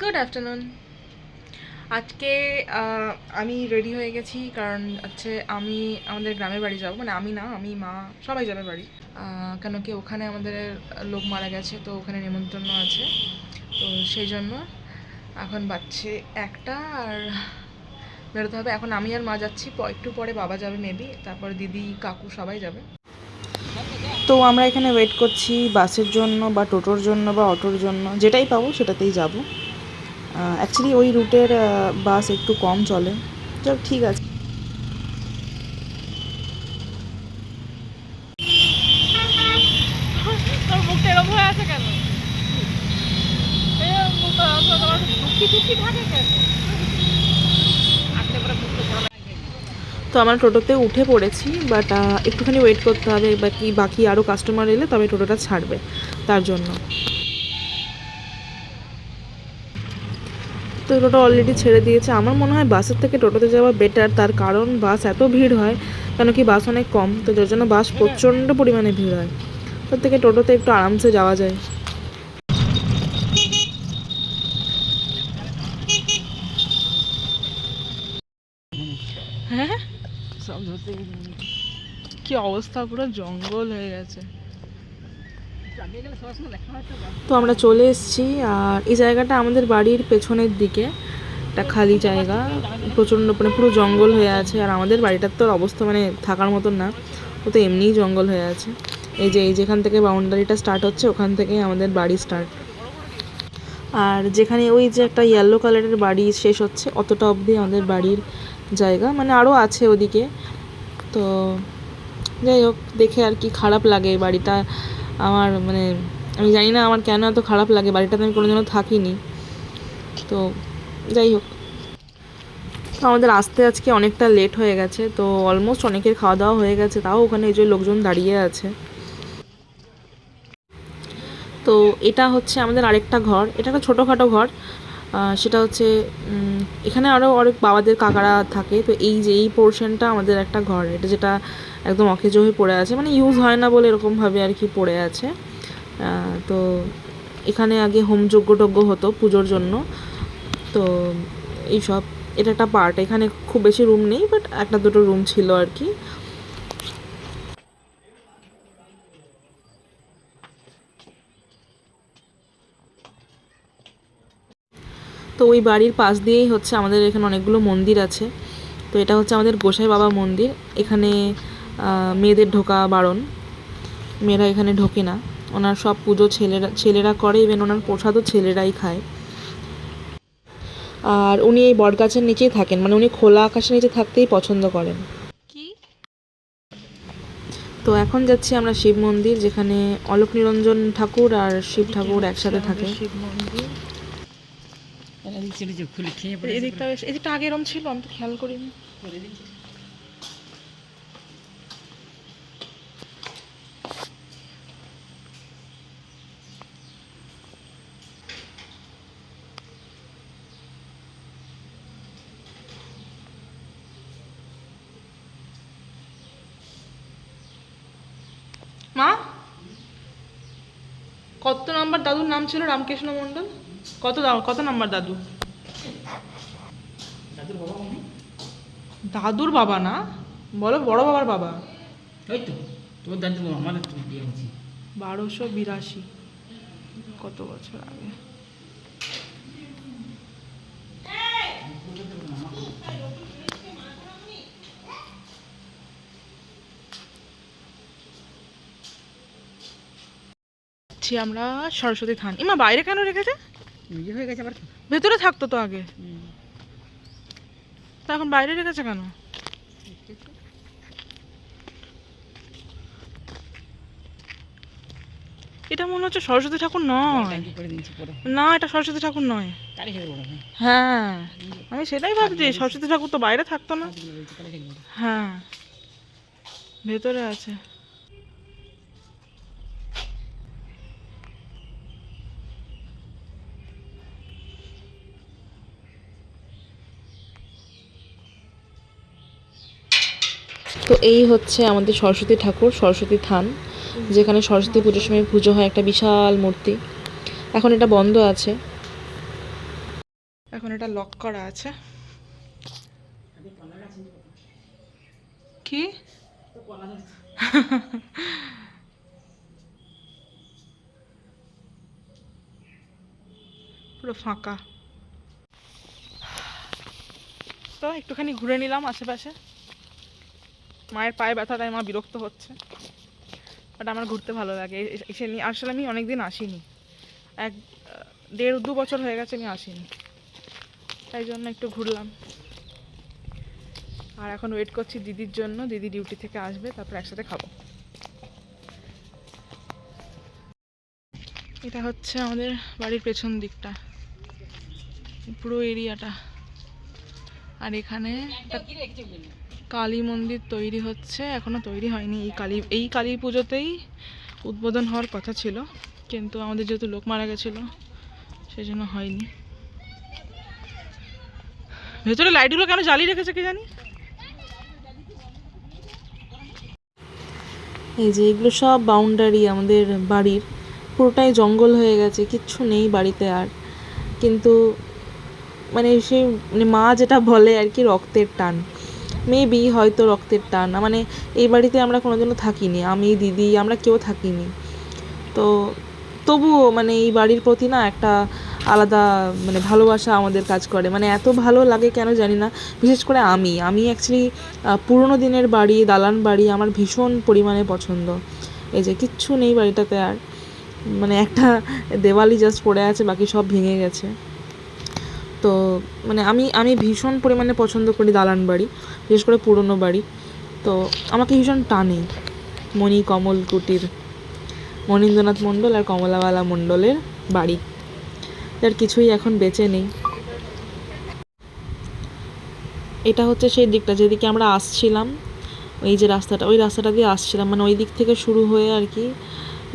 Good afternoon আজকে আমি ready হয়ে গেছি কারণ হচ্ছে আমি আমাদের গ্রামের বাড়ি যাব। মানে আমি না, আমি, মা সবাই যাবে বাড়ি। কেন কি ওখানে আমাদের লোক মারা গেছে, তো ওখানে নিমন্ত্রণ আছে। তো সেই জন্য এখন বাচ্চে একটা আর বেরোতে হবে। এখন আমি আর মা যাচ্ছি একটু পরে বাবা যাবে মেবি তারপর দিদি, কাকু সবাই যাবে। তো আমরা এখানে ওয়েট করছি বাসের জন্য বা টোটোর জন্য বা অটোর জন্য, যেটাই পাবো সেটাতেই যাব। অ্যাকচুয়ালি ওই রুটের বাস একটু কম চলে। যাক ঠিক আছে। তো আমরা টোটোতে উঠে পড়েছি বাট একটুখানি ওয়েট করতে হবে বাকি বাকি আরও কাস্টমার এলে তবে টোটোটা ছাড়বে তার জন্য। টোটো অলরেডি ছেড়ে দিয়েছে। আমার মনে হয় বাসের থেকে টোটোতে যাওয়া বেটার তার কারণ বাস এত ভিড় হয়, কেন কি বাস অনেক কম, তো যার জন্য বাস প্রচণ্ড পরিমাণে ভিড় হয়। তার থেকে টোটোতে একটু আরামসে যাওয়া যায়। হ্যাঁ? কি অবস্থা? পুরো জঙ্গল হয়ে গেছে চালিয়ে গেলে সবার সময় দেখা হয়তো বা তো আমরা চলে এসেছি, আর এই জায়গাটা আমাদের বাড়ির পেছনের দিকে। একটা খালি জায়গা, প্রচণ্ড মানে পুরো জঙ্গল হয়ে আছে, আর আমাদের বাড়িটার তো অবস্থা মানে থাকার মতন না। ও তো এমনিই জঙ্গল হয়ে আছে। এই যে, এই যেখান থেকে বাউন্ডারিটা স্টার্ট হচ্ছে, ওখান থেকেই আমাদের বাড়ি স্টার্ট আর যেখানে ওই যে একটা ইয়েলো কালারের বাড়ি শেষ হচ্ছে, অতটা অবধি আমাদের বাড়ির জায়গা মানে আরও আছে ওদিকে। তো যাই হোক, দেখে আর কি খারাপ লাগে বাড়িটা। আমার মানে আমি জানি না আমার কেন এত খারাপ লাগে, বাড়িটাতে আমি কোনোদিনও থাকিনি। তো যাই হোক। আমাদের আসতে আজকে অনেকটা লেট হয়ে গেছে, তো অলমোস্ট অনেকের খাওয়া দাওয়া হয়ে গেছে, তাও ওখানে এই যে লোকজন দাঁড়িয়ে আছে। তো এটা হচ্ছে আমাদের আরেকটা ঘর, এটা একটা ছোটোখাটো ঘর। সেটা হচ্ছে এখানে আরও অনেক বাবাদের কাকারা থাকে, তো এই যে, এই পোর্শনটা আমাদের একটা ঘর, এটা যেটা একদম অকেজো হয়ে পড়ে আছে। মানে ইউজ হয় না বলে এরকমভাবে আর কি পড়ে আছে। তো এখানে আগে হোম যজ্ঞ টজ্ঞ হতো পুজোর জন্য। তো এইসব এটা একটা পার্ট এখানে খুব বেশি রুম নেই বাট একটা দুটো রুম ছিল আর কি। তো ওই বাড়ির পাশ দিয়েই হচ্ছে আমাদের এখানে অনেকগুলো মন্দির আছে। তো এটা হচ্ছে আমাদের গোসাই বাবা মন্দির। এখানে মেয়েদের ঢোকা বারণ। মেয়েরা এখানে ঢোকে না। ওনার সব পুজো ছেলেরা ছেলেরা করে ইভেন ওনার প্রসাদও ছেলেরাই খায়। আর উনি এই বটগাছের নিচেই থাকেন মানে উনি খোলা আকাশের নিচে থাকতেই পছন্দ করেন। কি? তো এখন যাচ্ছি আমরা শিব মন্দির যেখানে অলোক নিরঞ্জন ঠাকুর আর শিব ঠাকুর একসাথে থাকে। শিব মন্দির এদিকটা এদিকটা আগে এরম ছিল আমি তো খেয়াল করিনি। মা? কত নাম্বার দাদুর নাম ছিল? রামকৃষ্ণ মণ্ডল? কত কত নাম্বার দাদু? দাদুর বাবা না? বলো বড় বাবার বাবা। ওই তো তোর দাদু আমার বারোশো বিরাশি। কত বছর আগে? যাচ্ছি আমরা সরস্বতী থান। ইমা বাইরে কেন রেখেছে? হয়ে গেছে আবার ভেতরে থাকতো তো আগে। তা এখন বাইরে রেখেছে কেন? এটা মনে হচ্ছে সরস্বতী ঠাকুর নয়। না এটা সরস্বতী ঠাকুর নয়। হয় আমি সেটাই ভাবছি সরস্বতী ঠাকুর তো বাইরে থাকতো না। হ্যাঁ ভেতরে আছে। তো এই হচ্ছে আমাদের সরস্বতী ঠাকুর, সরস্বতী থান, যেখানে সরস্বতী পুজোর সময় পুজো হয় একটা বিশাল মূর্তি। এখন এটা বন্ধ আছে। এখন এটা লক করা আছে। কি? পুরো ফাঁকা। তো একটুখানি ঘুরে নিলাম আশেপাশে। মায়ের পায়ে ব্যথা তাই মা বিরক্ত হচ্ছে। বাট আমার ঘুরতে ভালো লাগে। এসে নিয়ে আসলে আমি অনেকদিন আসিনি। এক দেড় দু বছর হয়ে গেছে আমি আসিনি। তাই জন্য একটু ঘুরলাম। আর এখন ওয়েট করছি দিদির জন্য। দিদি ডিউটি থেকে আসবে, তারপর একসাথে খাব। এটা হচ্ছে আমাদের বাড়ির পেছন দিকটা। পুরো এরিয়াটা আর এখানে কালী মন্দির তৈরি হচ্ছে, এখনও তৈরি হয়নি। এই কালী এই কালী পুজোতেই উদ্বোধন হওয়ার কথা ছিল, কিন্তু আমাদের যেহেতু লোক মারা গেছিল সেই জন্য হয়নি। ভেতরে লাইটগুলো কেন জ্বালিয়ে রেখেছে কে জানি? এই যে এগুলো সব বাউন্ডারি আমাদের বাড়ির, পুরোটাই জঙ্গল হয়ে গেছে, কিচ্ছু নেই বাড়িতে আর। কিন্তু মানে সেই মানে মা যেটা বলে আর কি, রক্তের টান। মেবি হয়তো রক্তের টান মানে এই বাড়িতে আমরা কোনোদিনও থাকিনি। আমি, দিদি, আমরা কেউ থাকিনি। তো তবুও মানে এই বাড়ির প্রতি না একটা আলাদা মানে ভালোবাসা আমাদের কাজ করে। মানে এত ভালো লাগে কেন জানি না। বিশেষ করে আমি। আমি অ্যাকচুয়ালি পুরোনো দিনের বাড়ি, দালান বাড়ি আমার ভীষণ পরিমাণে পছন্দ। এই যে কিচ্ছু নেই বাড়িটাতে আর। মানে একটা দেওয়ালি জাস্ট পড়ে আছে, বাকি সব ভেঙে গেছে। তো মানে আমি আমি ভীষণ পরিমাণে পছন্দ করি দালান বাড়ি, বিশেষ করে পুরনো বাড়ি। তো আমাকে ভীষণ টানে মণি কমল কুটির, মনীন্দ্রনাথ মণ্ডল আর কমলাওয়ালা মণ্ডলের বাড়ি। যার কিছুই এখন বেঁচে নেই। এটা হচ্ছে সেই দিকটা, যেদিকে আমরা আসছিলাম, এই যে রাস্তাটা, ওই রাস্তাটা দিয়ে আসছিলাম। মানে ওই দিক থেকে শুরু হয়ে আর কি,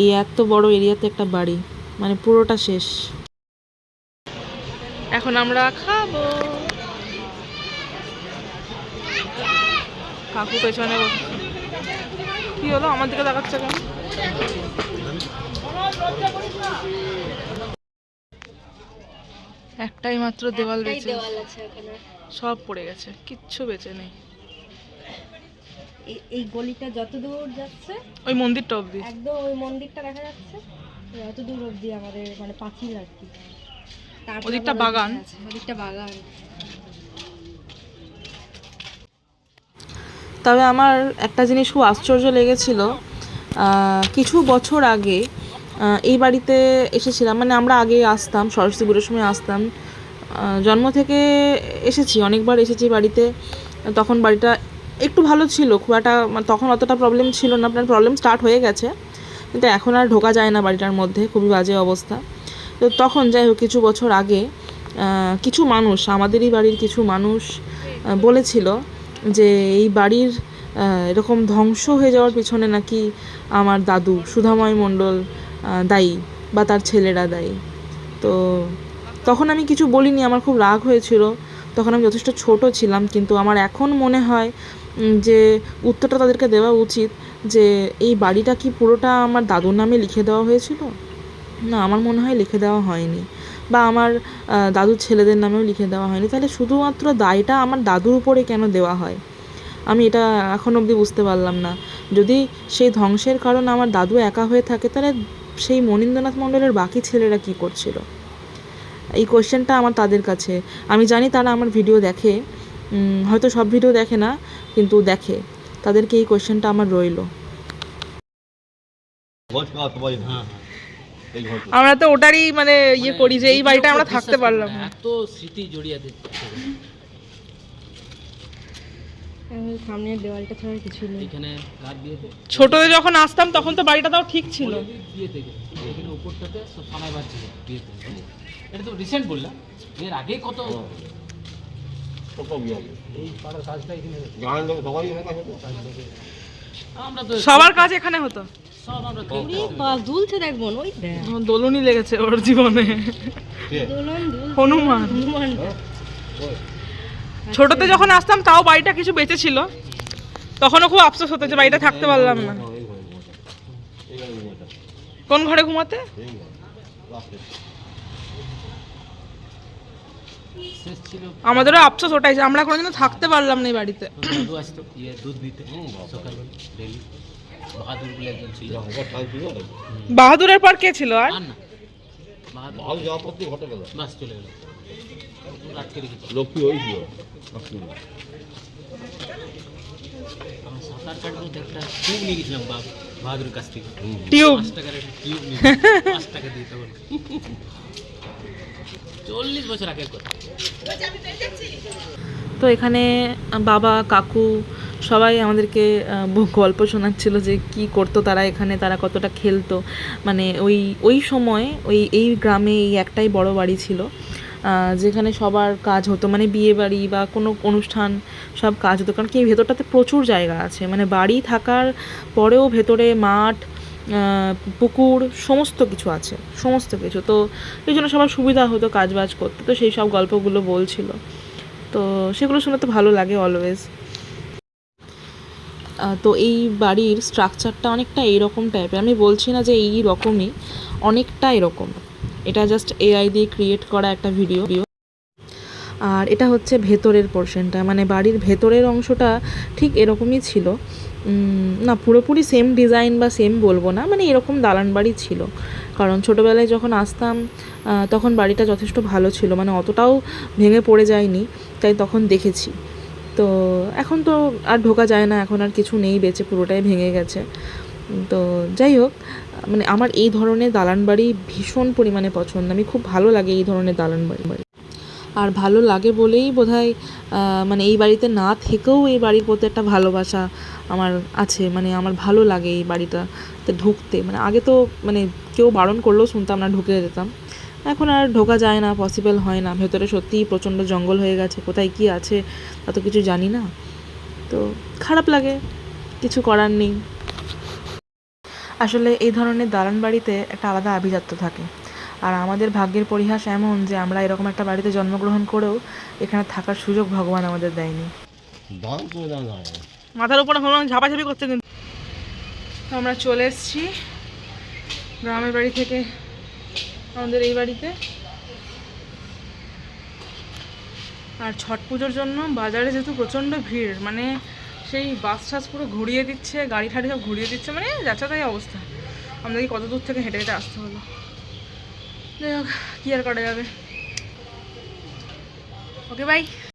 এই এত বড় এরিয়াতে একটা বাড়ি মানে পুরোটা শেষ। এখন আমরা খাব। কাকু পেছনে বসে। কি হলো? আমার দিকে দেখাচ্ছে কেন? একটাই মাত্র দেওয়াল বেঁচে। দেওয়াল আছে সব পড়ে গেছে কিচ্ছু বেঁচে নেই। এই- এই গলিটা যত দূর যাচ্ছে ওই মন্দিরটা অবধি। একদম ওই মন্দিরটা দেখা যাচ্ছে যত দূর অবধি আমাদের মানে পাঁচিল আর কি। ওদিকটা বাগান? ওদিকটা বাগান তবে আমার একটা জিনিস খুব আশ্চর্য লেগেছিল কিছু বছর আগে এই বাড়িতে এসেছিলাম মানে আমরা আগে আসতাম সরস্বতী পুজোর সময় আসতাম জন্ম থেকে এসেছি অনেকবার এসেছি বাড়িতে তখন বাড়িটা একটু ভালো ছিল খুব একটা মানে তখন অতটা প্রবলেম ছিল না আপনার প্রবলেম স্টার্ট হয়ে গেছে কিন্তু এখন আর ঢোকা যায় না বাড়িটার মধ্যে খুবই বাজে অবস্থা তো তখন যাই হোক কিছু বছর আগে কিছু মানুষ, আমাদেরই বাড়ির কিছু মানুষ বলেছিল যে এই বাড়ির এরকম ধ্বংস হয়ে যাওয়ার পিছনে নাকি আমার দাদু সুধাময় মণ্ডল দায়ী বা তার ছেলেরা দায়ী। তো তখন আমি কিছু বলিনি, আমার খুব রাগ হয়েছিল। তখন আমি যথেষ্ট ছোট ছিলাম, কিন্তু আমার এখন মনে হয় যে উত্তরটা তাদেরকে দেওয়া উচিত যে এই বাড়িটা কি পুরোটা আমার দাদুর নামে লিখে দেওয়া হয়েছিল? না আমার মনে হয় লিখে দেওয়া হয়নি। বা আমার দাদুর ছেলেদের নামেও লিখে দেওয়া হয়নি। তাহলে শুধুমাত্র দায়টা আমার দাদুর উপরে কেন দেওয়া হয়? আমি এটা এখন অবধি বুঝতে পারলাম না। যদি সেই ধ্বংসের কারণ আমার দাদু একা হয়ে থাকে তাহলে সেই মনীন্দ্রনাথ মণ্ডলের বাকি ছেলেরা কি করছিল? এই কোয়েশ্চেনটা আমার তাদের কাছে। আমি জানি তারা আমার ভিডিও দেখে। হয়তো সব ভিডিও দেখে না কিন্তু দেখে। তাদেরকে এই কোশ্চেনটা আমার রইল। হ্যাঁ ঘর আমরা তো ওটারই মানে ইয়ে করি যে এই বাড়িটা আমরা থাকতে পারলাম এত স্মৃতি জড়িয়ে আছে আমাদের সামনের দেওয়ালটা ছাড়া কিছু নেই। এখানে কার বিয়েতে ছোটতে যখন আসতাম তখন তো বাড়িটা তাও ঠিক ছিল। থেকে এখানে উপরটাতে সব সানাই বাজছিল এটা তো রিসেন্ট বললাম। এর কত? সবার কাজ এখানে হতো। দুলছে ওই দোলনই লেগেছে ওর জীবনে। কে? দোলন দুল হনুমান। হনুমান। ছোটতে যখন আসতাম তাও বাড়িটা কিছু বেঁচে ছিল তখনও খুব আফসোস হতো যে বাড়িটা থাকতে পারলাম না। কোন ঘরে ঘুমাতে? আমাদেরও আফসোস ওটাই যে আমরা কোনোদিনও থাকতে পারলাম না এই বাড়িতে। ইয়ে দুধ দিতে। সকালবেলা ডেলি বাহাদুর বলে একজন ছিল। বাহাদুরের পর কে ছিল আর? বাহাদুর। যাওয়ার পর ঘটে গেল। বাস চলে গেল। লক্ষ্মী সাঁতার কাটবো একটা টিউব নিয়ে গেছিলাম বাপ বাহাদুরের কাছ থেকে। টিউব। পাঁচ টাকার একটা টিউব নিয়ে পাঁচ টাকা দিয়ে তখন। চল্লিশ বছর আগের কথা। তো এখানে বাবা, কাকু সবাই আমাদেরকে গল্প শোনাচ্ছিল যে কি করতো তারা এখানে, তারা কতটা খেলতো। মানে ওই ওই সময় ওই, এই গ্রামে এই একটাই বড় বাড়ি ছিল যেখানে সবার কাজ হতো। মানে বিয়ে বাড়ি বা কোনো অনুষ্ঠান, সব কাজ হতো। কারণ কি, ভেতরটাতে প্রচুর জায়গা আছে। মানে বাড়ি থাকার পরেও ভেতরে মাঠ পুকুর, সমস্ত কিছু আছে। সমস্ত কিছু। তো এই জন্য সবার সুবিধা হতো কাজ বাজ করতে। তো সেই সব গল্পগুলো বলছিল। তো সেগুলো শুনে তো ভালো লাগে অলওয়েজ তো এই বাড়ির স্ট্রাকচারটা অনেকটা এইরকম টাইপের আমি বলছি না যে এই রকমই, অনেকটা এরকম। এটা জাস্ট এআই দিয়ে ক্রিয়েট করা একটা ভিডিও আর এটা হচ্ছে ভেতরের পোর্শনটা মানে বাড়ির ভেতরের অংশটা ঠিক এরকমই ছিল। না, পুরোপুরি সেম ডিজাইন বা সেম বলব না মানে এরকম দালান বাড়ি ছিল। কারণ ছোটোবেলায় যখন আসতাম তখন বাড়িটা যথেষ্ট ভালো ছিল মানে অতটাও ভেঙে পড়ে যায়নি, তাই তখন দেখেছি। তো এখন তো আর ঢোকা যায় না, এখন আর কিছু নেই, বেঁচে পুরোটাই ভেঙে গেছে। তো যাই হোক মানে আমার এই ধরনের দালান বাড়ি ভীষণ পরিমাণে পছন্দ, আমি খুব ভালো লাগে এই ধরনের দালান বাড়ি আর ভালো লাগে বলেই বোধহয় মানে এই বাড়িতে না থেকেও এই বাড়ির প্রতি একটা ভালোবাসা আমার আছে মানে আমার ভালো লাগে এই বাড়িটাতে ঢুকতে। মানে আগে তো মানে কেউ বারণ করলেও শুনতাম না ঢুকে যেতাম। এখন আর ঢোকা যায় না পসিবল হয় না। ভেতরে সত্যিই প্রচণ্ড জঙ্গল হয়ে গেছে, কোথায় কি আছে তা তো কিছু জানি না। তো খারাপ লাগে, কিছু করার নেই। আসলে এই ধরনের দালান বাড়িতে একটা আলাদা আভিজাত্য থাকে। আর আমাদের ভাগ্যের পরিহাস এমন যে আমরা এরকম একটা বাড়িতে জন্মগ্রহণ করেও এখানে থাকার সুযোগ ভগবান আমাদের দেয়নি। মাথার উপরে হলো ঝাপাঝাপি করতে কিন্তু। আমরা চলে এসেছি গ্রামের বাড়ি থেকে আমাদের এই বাড়িতে। আর ছট পুজোর জন্য বাজারে যেহেতু প্রচণ্ড ভিড় মানে সেই বাস টাস পুরো ঘুরিয়ে দিচ্ছে গাড়ি ঠাড়ি সব ঘুরিয়ে দিচ্ছে মানে যাচ্ছে তাই অবস্থা। আমাদেরকে কত দূর থেকে হেঁটে হেঁটে আসতে হলো। যাই হোক কী আর করা যাবে? Okay bye